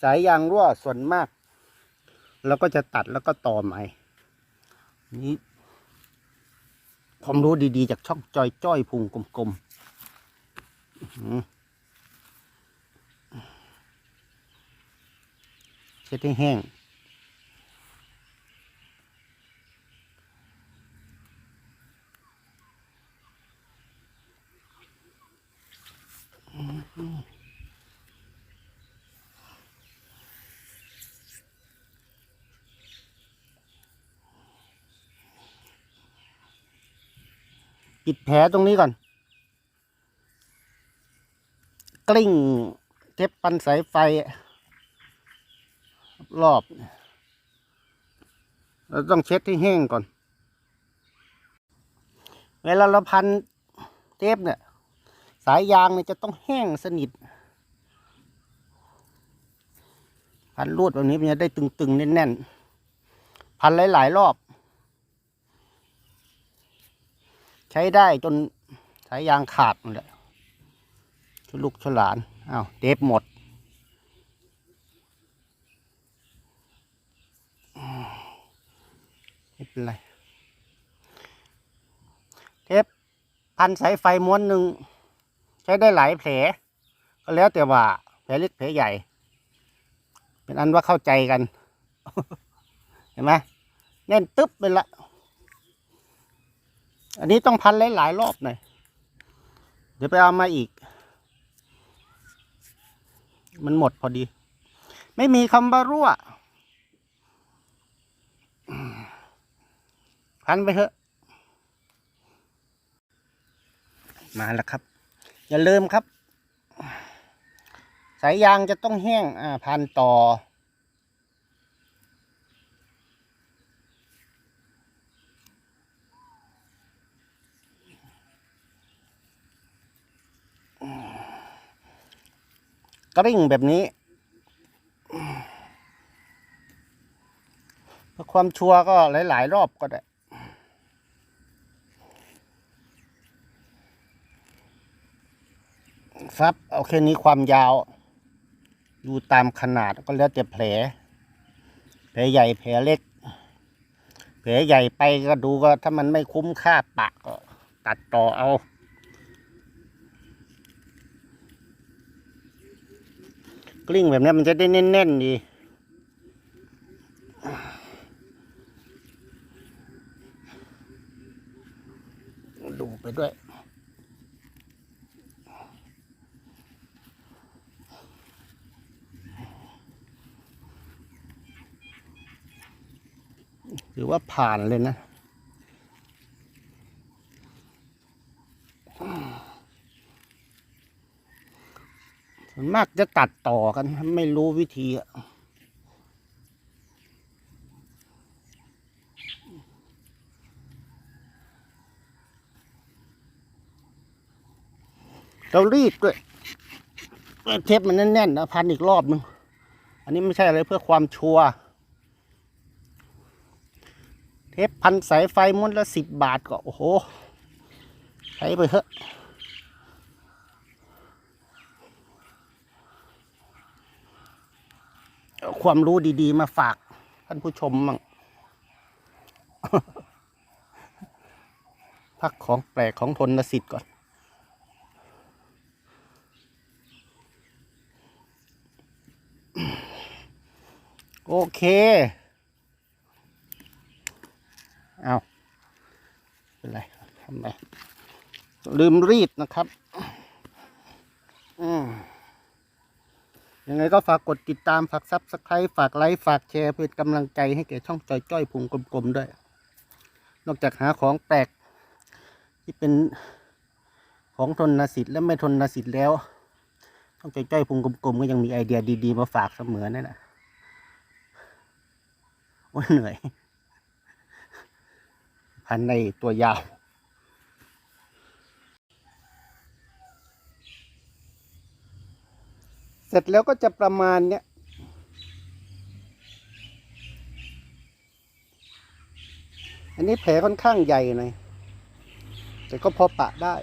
สายยางรั่วส่วนมากเราก็จะตัดแล้วก็ต่อใหม่นี่ความรู้ดีๆ จากช่องจอยจ้อยพุงกลมๆอื้อหือเช็ดให้แห้ง ปิดแผลตรงนี้ก่อน กลิ้งเทปปันสายไฟ รอบ เราต้องเช็ดให้แห้งก่อน เวลาเราพันเทปเนี่ย สายยางเนี่ยจะต้องแห้งสนิท พันรูดแบบนี้มันจะได้ตึงๆ แน่นๆ พันหลายๆ รอบ ใช้ได้จนสายยางขาดนั่นแหละชุลูกชลานอ้าวเทปหมด ไม่เป็นไร เทปพันสายไฟม้วนหนึ่ง ใช้ได้หลายแผล ก็แล้วแต่ว่าแผลเล็กแผลใหญ่ เป็นอันว่าเข้าใจกัน เห็นไหมแน่นตึ๊บไปละ อันนี้ต้องพันหลายๆรอบหน่อย เดี๋ยวไปเอามาอีก มันหมดพอดี ไม่มีคำว่ารั่ว พันไปเถอะ มาแล้วครับ อย่าลืมครับ สายยางจะต้องแห้ง อ่า พันต่อ กริ่งแบบนี้เพื่อความชัวร์ก็หลาย ๆ รอบก็ได้ครับเอาแค่นี้ความยาวดูตามขนาดก็แล้วแต่แผล แผลใหญ่แผลเล็ก แผลใหญ่ไปก็ดูก็ถ้ามันไม่คุ้มค่าปะก็ตัดต่อเอา กลิ้งแบบนี้มันจะได้แน่นๆดี ดูไปด้วยถือว่าผ่านเลยนะ ส่วนมากจะตัดต่อกันไม่รู้วิธีอะเรารีดด้วยเพื่อเทปมันแน่นๆนะพันอีกรอบนึง อันนี้ไม่ใช่อะไรเพื่อความชัวร์เทปพันสายไฟม้วนละสิบบาทก็ โอ้โห ใช้ไปเถอะ เอา ความรู้ดีๆ มาฝากท่านผู้ชมมั่งพักของแปลกของทนสิทธิ์ก่อน โอเค เอาเป็นไรทำไมลืมรีดนะครับ อืม ยังไงก็ฝากกดติดตามฝากซับสไครต์ฝากไลค์ฝากแชร์เพื่อกำลังใจให้แก่ช่องจอยจ้อยพุงกลมๆด้วย นอกจากหาของแปลกที่เป็นของทนนสิทธิ์และไม่ทนนสิทธิ์แล้วช่องจอยจ้อยพุงกลมๆก็ยังมีไอเดียดีๆมาฝากเสมอนั่นแหละโอ้เหนื่อยพันในตัวยาว เสร็จแล้วก็จะประมาณเนี้ยอันนี้แผลค่อนข้างใหญ่หน่อยแต่ก็พอปะได้